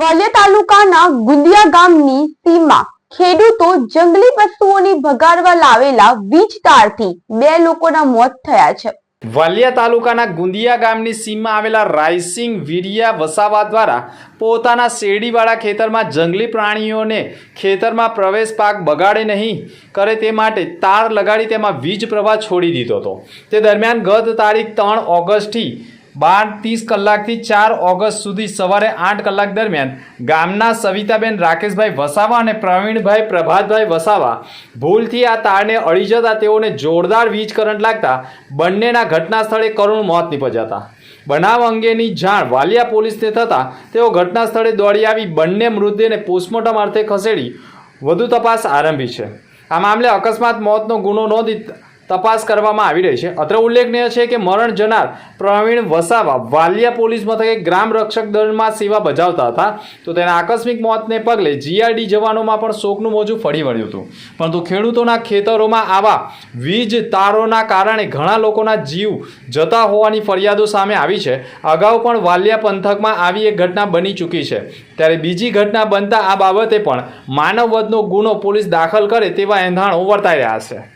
વાલિયા તાલુકાના ગુંદિયા ગામની સીમમાં ખેડૂતો જંગલી પશુઓની ભગાડવા લાવેલા વીજ તારથી બે લોકોના મોત થયા છે. વાલિયા તાલુકાના ગુંદિયા ગામની સીમમાં આવેલા રાયસિંગ વીરિયા વસાવા દ્વારા પોતાના શેરડીવાળા ખેતરમાં જંગલી પ્રાણીઓને ખેતરમાં પ્રવેશ પાક બગાડે નહીં કરે તે માટે તાર લગાડી તેમાં વીજ પ્રવાહ છોડી દીધો હતો. તે દરમિયાન ગત તારીખ ત્રણ ઓગસ્ટથી બાર ત્રીસ કલાકથી ચાર ઓગસ્ટ સુધી સવારે આઠ કલાક દરમિયાન ગામના સવિતાબેન રાકેશભાઈ વસાવા અને પ્રવીણભાઈ પ્રભાતભાઈ વસાવા ભૂલથી આ તારને અડી જતા તેઓને જોરદાર વીજ કરંટ લાગતા બંનેના ઘટના સ્થળે કરુણ મોત નીપજ્યા બનાવ અંગેની જાણ વાલિયા પોલીસને થતાં તેઓ ઘટના સ્થળે દોડી આવી બંને મૃતદેહને પોસ્ટમોર્ટમ અર્થે ખસેડી વધુ તપાસ આરંભી છે. આ મામલે અકસ્માત મોતનો ગુનો નોંધી તપાસ કરવામાં આવી રહી છે. અત્રે ઉલ્લેખનીય છે કે મરણ જનાર પ્રવીણ વસાવા વાલિયા પોલીસ મથકે ગ્રામ રક્ષક દળમાં સેવા બજાવતા હતા. તો તેના આકસ્મિક મોતને પગલે જીઆરડી જવાનોમાં પણ શોકનું મોજું ફરી વળ્યું હતું. પરંતુ ખેડૂતોના ખેતરોમાં આવા વીજ તારોના કારણે ઘણા લોકોના જીવ જતા હોવાની ફરિયાદો સામે આવી છે. અગાઉ પણ વાલિયા પંથકમાં આવી એક ઘટના બની ચૂકી છે. ત્યારે બીજી ઘટના બનતા આ બાબતે પણ માનવવધનો ગુનો પોલીસ દાખલ કરે તેવા એંધાણો વર્તાઈ રહ્યા છે.